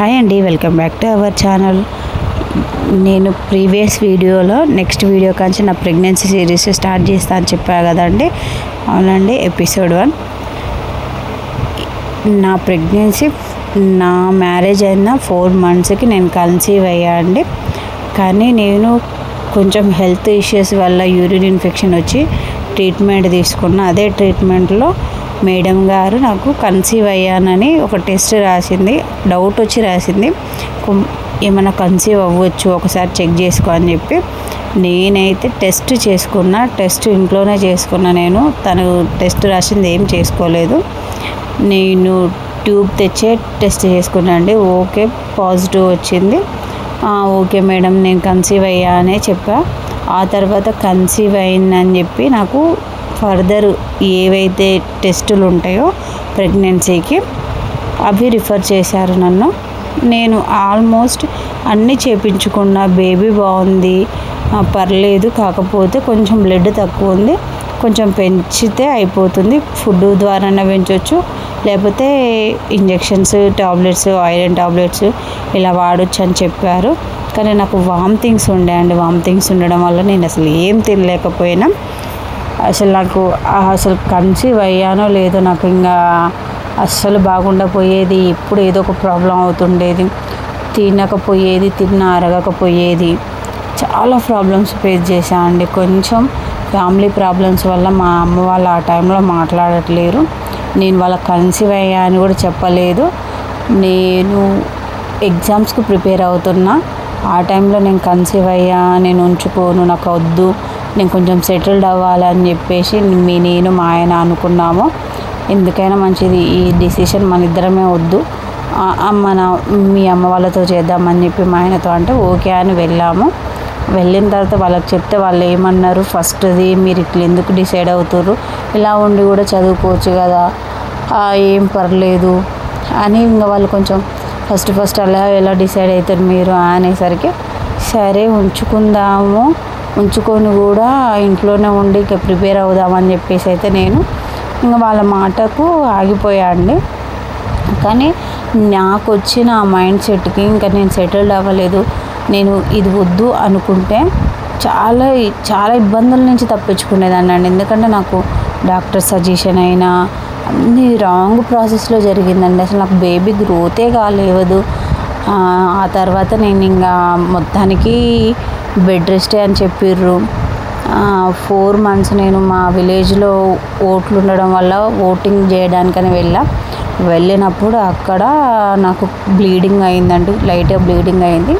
Hi అండి welcome back to our channel. నేను previous వీడియోలో నెక్స్ట్ వీడియో కాంచి నా ప్రెగ్నెన్సీ సిరీస్ స్టార్ట్ చేస్తా అని చెప్పా కదండి. అవునండి ఎపిసోడ్ వన్. నా ప్రెగ్నెన్సీ నా మ్యారేజ్ అయిన ఫోర్ మంత్స్కి నేను కన్సీవ్ అయ్యా అండి. కానీ నేను కొంచెం హెల్త్ ఇష్యూస్ వల్ల యూరిన్ ఇన్ఫెక్షన్ వచ్చి ట్రీట్మెంట్ తీసుకున్న అదే ట్రీట్మెంట్లో మేడం గారు నాకు కన్సీవ్ అయ్యానని ఒక టెస్ట్ రాసింది డౌట్ వచ్చి రాసింది. ఏమైనా కన్సీవ్ అవ్వచ్చు ఒకసారి చెక్ చేసుకో అని చెప్పి నేనైతే టెస్ట్ చేసుకున్న టెస్ట్ ఇంట్లోనే చేసుకున్నా నేను. తను టెస్ట్ రాసింది ఏం చేసుకోలేదు. నేను ట్యూబ్ తెచ్చే టెస్ట్ చేసుకున్నా అండి. ఓకే పాజిటివ్ వచ్చింది. ఓకే మేడం నేను కన్సీవ్ అయ్యా అనే చెప్పా. ఆ తర్వాత కన్సీవ్ అయిందని చెప్పి నాకు ఫర్దర్ ఏవైతే టెస్టులు ఉంటాయో ప్రెగ్నెన్సీకి అవి రిఫర్ చేశారు నన్ను. నేను ఆల్మోస్ట్ అన్నీ చేపించుకున్న. బేబీ బాగుంది పర్లేదు కాకపోతే కొంచెం బ్లడ్ తక్కువ ఉంది కొంచెం పెంచితే అయిపోతుంది. ఫుడ్ ద్వారానే పెంచవచ్చు లేకపోతే ఇంజెక్షన్స్ టాబ్లెట్స్ ఐరన్ టాబ్లెట్స్ ఇలా వాడచ్చు అని చెప్పారు. కానీ నాకు వామిటింగ్స్ ఉండే అండి. వామిటింగ్స్ ఉండడం వల్ల నేను అసలు ఏం తినలేకపోయినా. అసలు నాకు అసలు కన్సీవ్ అయ్యానో లేదో నాకు ఇంకా అస్సలు బాగుండపోయేది ఎప్పుడు ఏదో ఒక ప్రాబ్లం అవుతుండేది. తినకపోయేది తిన్న అరగకపోయేది. చాలా ప్రాబ్లమ్స్ ఫేస్ చేశా అండి. కొంచెం ఫ్యామిలీ ప్రాబ్లమ్స్ వల్ల మా అమ్మ వాళ్ళు ఆ టైంలో మాట్లాడట్లేరు. నేను వాళ్ళ కన్సీవ్ అయ్యా అని కూడా చెప్పలేదు. నేను ఎగ్జామ్స్కి ప్రిపేర్ అవుతున్నా. ఆ టైంలో నేను కన్సీవ్ అయ్యా నేను ఉంచుకోను నాకు వద్దు నేను కొంచెం సెటిల్డ్ అవ్వాలని చెప్పేసి మీ నేను మా ఆయన అనుకున్నాము. ఎందుకైనా మంచిది ఈ డిసిషన్ మన ఇద్దరమే వద్దు. మన అమ్మ నా మీ అమ్మ వాళ్ళతో చేద్దామని చెప్పి మా ఆయనతో అంటే ఓకే అని వెళ్ళాము. వెళ్ళిన తర్వాత వాళ్ళకి చెప్తే వాళ్ళు ఏమన్నారు? ఫస్ట్ది మీరు ఇట్లా ఎందుకు డిసైడ్ అవుతారు ఇలా ఉండి కూడా చదువుకోవచ్చు కదా. ఏం పర్లేదు. అని ఇంకా వాళ్ళు కొంచెం ఫస్ట్ ఫస్ట్ అలా ఎలా డిసైడ్ అవుతారు మీరు అనేసరికి సరే ఉంచుకుందాము ఉంచుకొని కూడా ఇంట్లోనే ఉండి ఇక ప్రిపేర్ అవుదామని చెప్పేసి అయితే నేను ఇంకా వాళ్ళ మాటకు ఆగిపోయా అండి. కానీ నాకు వచ్చిన ఆ మైండ్ సెట్కి ఇంకా నేను సెటిల్డ్ అవ్వలేదు. నేను ఇది వద్దు అనుకుంటే చాలా చాలా ఇబ్బందుల నుంచి తప్పించుకునేదాన్ని అండి. ఎందుకంటే నాకు డాక్టర్ సజెషన్ అయినా అన్ని రాంగ్ ప్రాసెస్లో జరిగిందండి. అసలు నాకు బేబీ గ్రోతే కాలేదు. ఆ ఆ తర్వాత నేను ఇంకా మొత్తానికి బెడ్ రెస్టే అని చెప్పిర్రు. ఫోర్ మంత్స్ నేను మా విలేజ్లో ఓట్లు ఉండడం వల్ల ఓటింగ్ చేయడానికని వెళ్ళా. వెళ్ళినప్పుడు అక్కడ నాకు బ్లీడింగ్ అయిందండి. లైట్గా బ్లీడింగ్ అయింది.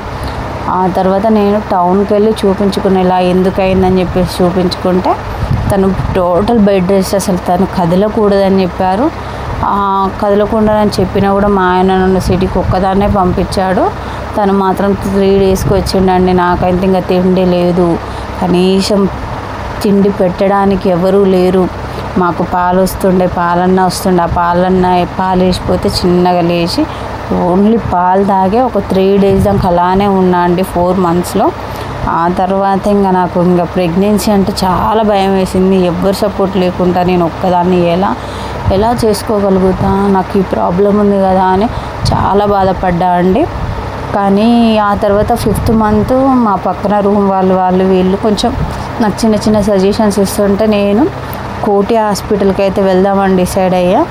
ఆ తర్వాత నేను టౌన్కి వెళ్ళి చూపించుకునేలా ఎందుకు అయిందని చెప్పేసి చూపించుకుంటే తను టోటల్ బెడ్ రెస్ట్ అసలు తను కదలకూడదని చెప్పారు. కదలకుండా అని చెప్పినా కూడా మా ఆయన నన్ను సిటీకి ఒక్కదాన్నే పంపించాడు. తను మాత్రం త్రీ డేస్కి వచ్చిండండి నాకైతే ఇంకా తిండి లేదు. కనీసం తిండి పెట్టడానికి ఎవరూ లేరు. మాకు పాలు వస్తుండే పాలన్న వస్తుండే. ఆ పాలన్న పాలు వేసిపోతే చిన్నగా లేచి ఓన్లీ పాలు తాగే ఒక త్రీ డేస్ దాకా అలానే ఉన్నా అండి ఫోర్ మంత్స్లో. ఆ తర్వాత ఇంకా నాకు ఇంకా ప్రెగ్నెన్సీ అంటే చాలా భయం వేసింది. ఎవ్వరు సపోర్ట్ లేకుండా నేను ఒక్కదాన్ని ఎలా ఎలా చేసుకోగలుగుతా? నాకు ఈ ప్రాబ్లం ఉంది కదా అని చాలా బాధపడ్డా అండి. కానీ ఆ తర్వాత ఫిఫ్త్ మంత్ మా పక్కన రూమ్ వాళ్ళు వాళ్ళు వీళ్ళు కొంచెం నాకు చిన్న చిన్న సజెషన్స్ ఇస్తుంటే నేను కోటి హాస్పిటల్కి అయితే వెళ్దామని డిసైడ్ అయ్యా.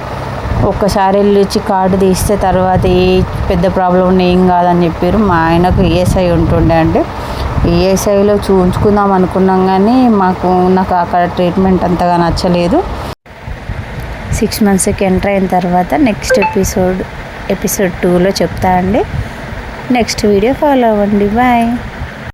ఒక్కసారి వెళ్ళి వచ్చి కార్డు తీస్తే తర్వాత ఏ పెద్ద ప్రాబ్లం ఏం కాదని చెప్పారు. మా ఆయనకు ఈఎస్ఐ ఉంటుండే అంటే ఈఎస్ఐలో చూపించుకుందాం అనుకున్నాం కానీ మాకు నాకు అక్కడ ట్రీట్మెంట్ అంతగా నచ్చలేదు. సిక్స్ మంత్స్కి ఎంటర్ అయిన తర్వాత నెక్స్ట్ ఎపిసోడ్ ఎపిసోడ్ టూలో చెప్తా అండి. నెక్స్ట్ వీడియో ఫాలో అవ్వండి. బాయ్